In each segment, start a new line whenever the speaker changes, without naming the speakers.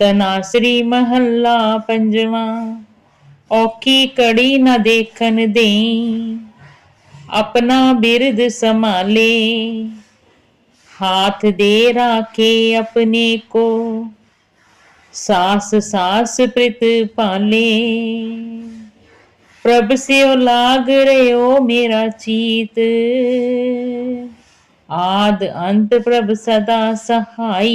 ਤਨਾਸਰੀ ਮਹੱਲਾ ਪੰਜਵਾਂ ਔਖੀ ਕੜੀ ਨਾ ਦੇਖਣ ਦੇਈ ਆਪਣਾ ਬਿਰਦ ਸੰਭਾਲੇ हाथ दे राखे अपने को सास सास प्रित पाले प्रभ से लाग रहे हो मेरा चीत आद अंत प्रभ सदा सहाई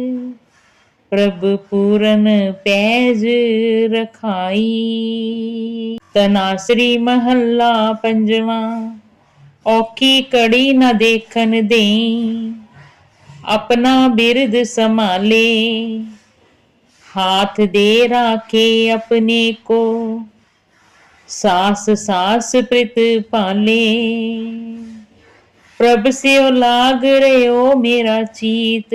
ਪ੍ਰਭ ਪੂਰਨ ਪੈਜ ਰਖਾਈ ਤਨਾਸਰੀ ਮਹੱਲਾ ਪੰਜਵਾਂ ਔਖੀ ਕੜੀ ਨਾ ਦੇਖਣ ਦੇਈ ਆਪਣਾ ਬਿਰਦ ਸੰਭਾਲੇ हाथ दे राखे अपने को सास सास प्रित पाले प्रभ से लाग रहे हो मेरा चीत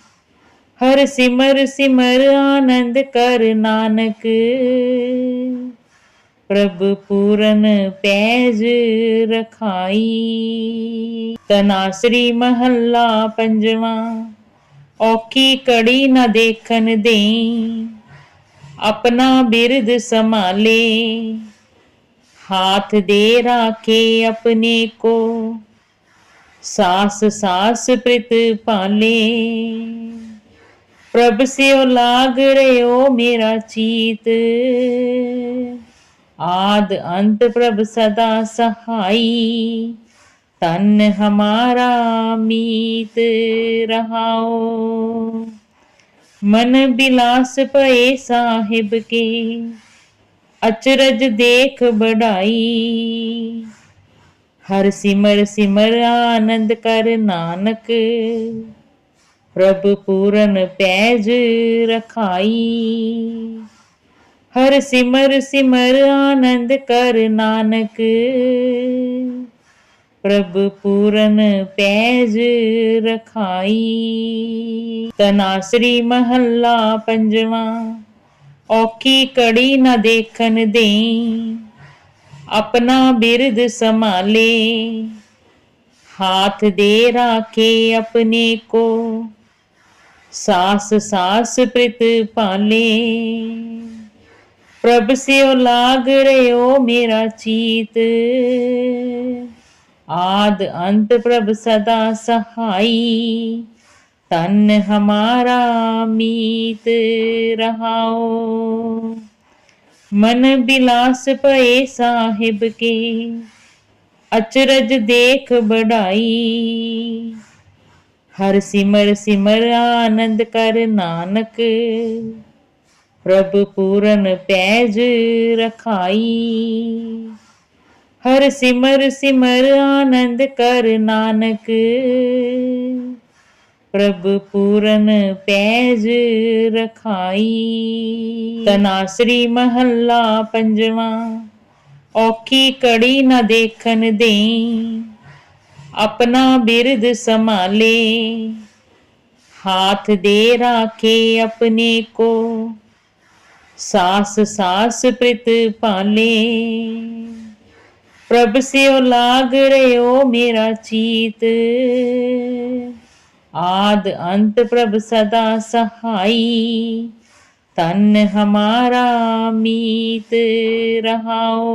ਹਰ ਸਿਮਰ ਸਿਮਰ ਆਨੰਦ ਕਰ ਨਾਨਕ। ਪ੍ਰਭ ਪੂਰਨ ਪੈਜ ਰਖਾਈ। ਤਨਾਸਰੀ ਮਹੱਲਾ ਪੰਜਵਾਂ। ਔਖੀ ਕੜੀ ਨਾ ਦੇਖਣ ਦੇ ਆਪਣਾ ਬਿਰਦ ਸੰਭਾਲੇ। ਹਾਥ ਦੇ ਰਾਖੇ ਆਪਣੇ ਕੋ। ਸਾਸ ਸਾਸ ਪ੍ਰਿਤ ਪਾਲੇ ਪ੍ਰਭ ਸਿਉ ਲਾਗ ਰਹੇ ਹੋ ਮੇਰਾ ਚੀਤ। ਆਦ ਅੰਤ ਪ੍ਰਭ ਸਦਾ ਸਹਾਈ ਤਨ ਹਮਾਰਾ ਮੀਤ ਰਹਾਓ ਮਨ ਬਿਲਾਸ ਪਏ ਸਾਹਿਬ ਕੇ, ਅਚਰਜ ਦੇਖ ਬੜਾਈ ਹਰ ਸਿਮਰ ਸਿਮਰ ਆਨੰਦ ਕਰ ਨਾਨਕ ਪ੍ਰਭ ਪੂਰਨ ਪੈਜ ਰਖਾਈ। ਹਰ ਸਿਮਰ ਸਿਮਰ ਆਨੰਦ ਕਰ ਨਾਨਕ। ਪ੍ਰਭ ਪੂਰਨ ਪੈਜ ਰਖਾਈ। ਤਨਾਸਰੀ ਮਹੱਲਾ ਪੰਜਵਾਂ, ਔਖੀ ਕੜੀ ਨਾ ਦੇਖਣ ਦੇ ਆਪਣਾ ਬਿਰਦ ਸੰਭਾਲੇ। ਹਾਥ ਦੇ ਰਾਖੇ ਆਪਣੇ ਕੋ। ਸਾਸ ਸਾਸ ਪ੍ਰਿਤ ਪਾਲੇ ਪ੍ਰਭ ਸਿਉ ਲਾਗ ਰਿਓ ਮੇਰਾ ਚੀਤ। ਆਦ ਅੰਤ ਪ੍ਰਭ ਸਦਾ ਸਹਾਈ। ਤਨ ਹਮਾਰਾ ਮੀਤ ਰਹਾਓ ਮਨ ਬਿਲਾਸ ਪਏ ਸਾਹਿਬ ਕੇ। ਅਚਰਜ ਦੇਖ ਬੜਾਈ ਹਰ ਸਿਮਰ ਸਿਮਰ ਆਨੰਦ ਕਰ ਨਾਨਕ। ਪ੍ਰਭ ਪੂਰਨ ਪੈਜ ਰਖਾਈ। ਹਰ ਸਿਮਰ ਸਿਮਰ ਆਨੰਦ ਕਰ ਨਾਨਕ। ਪ੍ਰਭ ਪੂਰਨ ਪੈਜ ਰਖਾਈ। ਤਨਾਸਰੀ ਮਹੱਲਾ ਪੰਜਵਾ। ਔਖੀ ਕੜੀ ਨਾ ਦੇਖਣ ਦੇਈ। ਆਪਣਾ ਬਿਰਦ ਸੰਭਾਲੇ हाथ दे राखे अपने को सास सास प्रित पाले प्रभ से लाग रहे हो मेरा चीत आद अंत प्रभ सदा सहाई तन हमारा मीत रहाओ